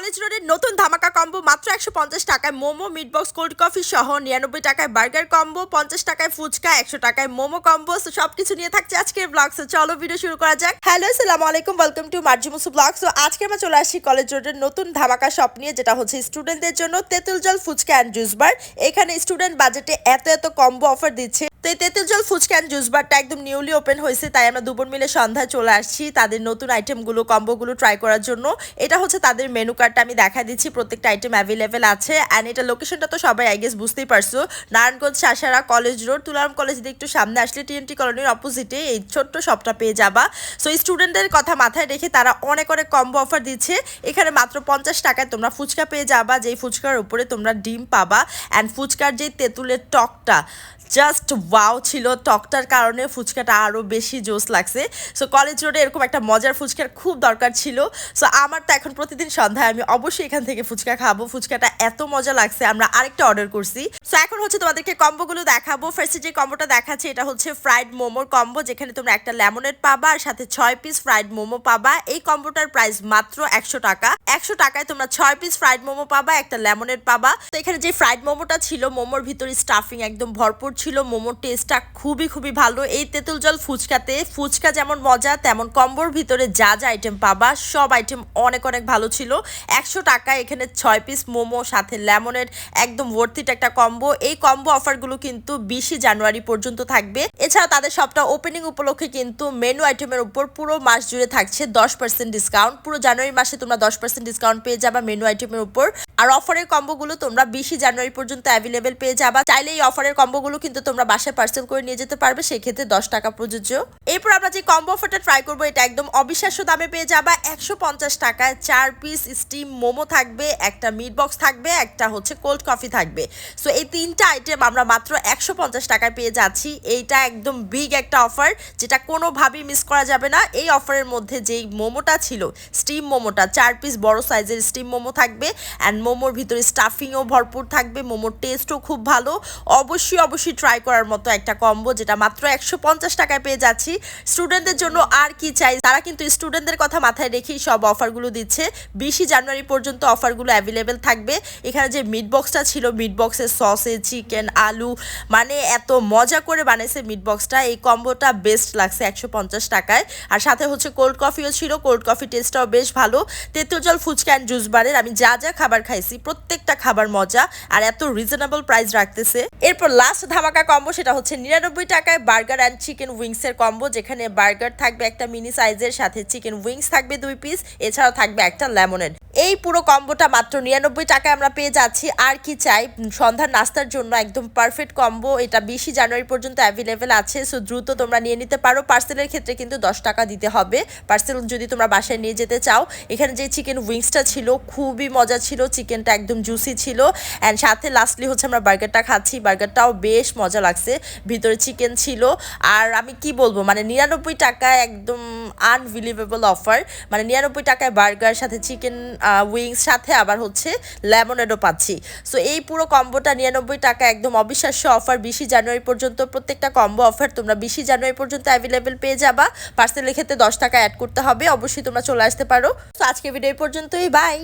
College রোডের নতুন ধামাকা কম্বো, মাত্র একশো পঞ্চাশ টাকায় momo meat box cold coffee সহ নিরানব্বই টাকায় বার্গার কম্বো, পঞ্চাশ টাকায় ফুচকা, একশো টাকায় মোমো কম্বো তো সবকিছু নিয়ে থাকছে আজকের ব্লগ তো চলো ভিডিও শুরু করা যাক। হ্যালো সালাম আলাইকুম ওয়েলকাম টু মার্জিমুসু ব্লগ তো আজকে আমরা চলে আসি কলেজ রোডের নতুন ধামাকা শপ নিয়ে, যেটা হচ্ছে স্টুডেন্টদের জন্য তেঁতুল জল, ফুচকা অ্যান্ড জুস বার এখানে স্টুডেন্ট বাজেটে এত এত কম্বো অফার দিচ্ছে। তো এই তেঁতুল জল, ফুচকা অ্যান্ড জুস বারটা একদম নিউলি ওপেন হয়েছে, তাই আমরা দুপুর মিলে সন্ধ্যায় চলে আসছি তাদের নতুন আইটেমগুলো কম্বোগুলো ট্রাই করার জন্য। এটা হচ্ছে তাদের মেনু কার্ডটা আমি দেখা দিচ্ছি, প্রত্যেকটা আইটেম অ্যাভেলেবেল আছে। অ্যান্ড এটা লোকেশনটা তো সবাই আই গেস বুঝতেই পারছ। Narayanganj Chashara college road Tularam college দিয়ে একটু সামনে আসলে টিএনটি কলোনির অপোজিটে এই ছোট্ট শপটা পেয়ে যাবা। সো স্টুডেন্টদের কথা মাথায় রেখে তারা অনেক অনেক কম্বো অফার দিচ্ছে। এখানে মাত্র পঞ্চাশ টাকায় তোমরা ফুচকা পেয়ে যাবা, যেই ফুচকার উপরে তোমরা ডিম পাবা। অ্যান্ড ফুচকার যে তেঁতুলের টকটা জাস্ট ওয়াও ছিল। টকটার কারণে ফুচকাটা আরও বেশি জোস লাগছে। সো কলেজ রোডে এরকম একটা মজার ফুচকার খুব দরকার ছিল। সো আমার তো এখন প্রতিদিন সন্ধ্যায় আমি অবশ্যই এখান থেকে ফুচকা খাব। ফুচকাটা এত মজা লাগছে, আমরা আরেকটা অর্ডার করছি। সো এখন হচ্ছে তোমাদেরকে কম্বোগুলো দেখাবো। ফার্স্টে যে কম্বোটা দেখাচ্ছে, এটা হচ্ছে ফ্রাইড মোমোর কম্বো, যেখানে তোমরা একটা লেমনেড পাবা আর সাথে ছয় পিস ফ্রাইড মোমো পাবা। এই কম্বোটার প্রাইস মাত্র একশো টাকা। একশো টাকায় তোমরা ছয় পিস ফ্রাইড মোমো পাবা, একটা লেমনেড পাবা। তো এখানে যে ফ্রাইড মোমোটা ছিল, মোমোর ভিতরে স্টাফিং একদম ভরপুর ছিল মোমোর টেস্টটা খুবই খুবই ভালো। এই তেঁতুল জল ফুচকাতে, ফুচকা যেমন মজা, তেমন কম্বোর ভিতরে যা যা আইটেম পাবা, সব আইটেম অনেক অনেক ভালো ছিল। একশো টাকা এখানে ছয় পিস মোমো, সাথে লেমনের একদম ওর্থিট একটা কম্বো এই কম্বো অফারগুলো কিন্তু বিশে জানুয়ারি পর্যন্ত থাকবে। এছাড়া তাদের সবটা ওপেনিং উপলক্ষে কিন্তু মেনু আইটেমের উপর পুরো মাস জুড়ে থাকছে দশ পার্সেন্ট ডিসকাউন্ট পুরো জানুয়ারি মাসে তোমরা দশ পার্সেন্ট ডিসকাউন্ট পেয়ে যাবা মেনু আইটেমের উপর। আর অফারের কম্বোগুলো তোমরা বিশে জানুয়ারি পর্যন্ত অ্যাভেলেবেল পেয়ে যাবা। চাইলে এই অফারের কম্বোগুলো কিন্তু তোমরা বাসায় পার্সেল করে নিয়ে যেতে পারবে, সেক্ষেত্রে দশ টাকা প্রযোজ্য। এরপর আমরা যে কম্বো অফারটা ট্রাই করব, এটা একদম অবিশ্বাস্য দামে পেয়ে যাবা। একশো পঞ্চাশ টাকায় চার পিস স্টিম মোমো থাকবে, একটা মিট বক্স থাকবে, একটা হচ্ছে কোল্ড কফি থাকবে। সো এই তিনটা আইটেম আমরা মাত্র একশো পঞ্চাশ টাকায় পেয়ে যাচ্ছি। এইটা একদম বিগ একটা অফার যেটা কোনোভাবেই মিস করা যাবে না। এই অফারের মধ্যে যেই মোমোটা ছিল স্টিম মোমোটা, চার পিস বড় সাইজের স্টিম মোমো থাকবে। অ্যান্ড মোমোর ভিতরে স্টাফিংও ভরপুর থাকবে, মোমোর টেস্টও খুব ভালো। অবশ্যই অবশ্যই ট্রাই করার মতো একটা কম্বো যেটা মাত্র একশো পঞ্চাশ টাকায় পেয়ে যাচ্ছি। স্টুডেন্টদের জন্য আর কি চাই? তারা কিন্তু স্টুডেন্টদের কথা মাথায় রেখেই সব অফারগুলো দিচ্ছে। বিশে জানুয়ারি পর্যন্ত অফারগুলো অ্যাভেলেবেল থাকবে। এখানে যে মিট বক্সটা ছিল মিট বক্সের সসে চিকেন আলু মানে এত মজা করে বানাইছে মিট বক্সটা এই কম্বোটা বেস্ট লাগছে একশো পঞ্চাশ টাকায়। আর সাথে হচ্ছে কোল্ড কফিও ছিল কোল্ড কফি টেস্টটাও বেশ ভালো। তেঁতুল জল ফুচকা অ্যান্ড জুস বারের। আমি যা যা খাবার খাইছি, প্রত্যেকটা খাবার মজা। আর এত রিজনেবল প্রাইস রাখতেছে। এরপর লাস্ট ধামাকা কম্বো সেটা হচ্ছে নিরানব্বই টাকায় বার্গার অ্যান্ড চিকেন উইংস এর কম্বো যেখানে বার্গার থাকবে একটা মিনি সাইজের সাথে চিকেন উইংস থাকবে দুই পিস এছাড়াও থাকবে একটা লেমনের এই পুরো কম্বোটা মাত্র নিরানব্বই টাকায় আমরা পেয়ে যাচ্ছি। আর কি চাই? সন্ধ্যার নাস্তার জন্য একদম পারফেক্ট কম্বো এটা বিশে জানুয়ারি পর্যন্ত অ্যাভেলেবেল আছে সো দ্রুত তোমরা নিয়ে নিতে পারো। পার্সেলের ক্ষেত্রে কিন্তু দশ টাকা দিতে হবে। পার্সেল যদি তোমরা বাসায় নিয়ে যেতে চাও, এখানে যে চিকেন উইংসটা ছিল, খুবই মজা ছিল। চিকেনটা একদম জুসি ছিল। অ্যান্ড সাথে লাস্টলি হচ্ছে আমরা বার্গারটা খাচ্ছি। বার্গারটাও বেশ মজা লাগছে। ভিতরে চিকেন ছিল। আর আমি কি বলব মানে নিরানব্বই টাকায় একদম আনবিলিভেবল অফার মানে নিরানব্বই টাকায় বার্গার সাথে চিকেন উইংস সাথে আবার হচ্ছে লেমনেডও পাচ্ছি। সো এই পুরো কম্বোটা নিরানব্বই টাকা একদম অবিশ্বাস্য অফার বিশে জানুয়ারি পর্যন্ত প্রত্যেকটা কম্বো অফার তোমরা বিশে জানুয়ারি পর্যন্ত অ্যাভেলেবেল পেয়ে যাবা। পার্সেলের ক্ষেত্রে দশ টাকা অ্যাড করতে হবে। অবশ্যই তোমরা চলে আসতে পারো। তো আজকে ভিডিও পর্যন্তই। বাই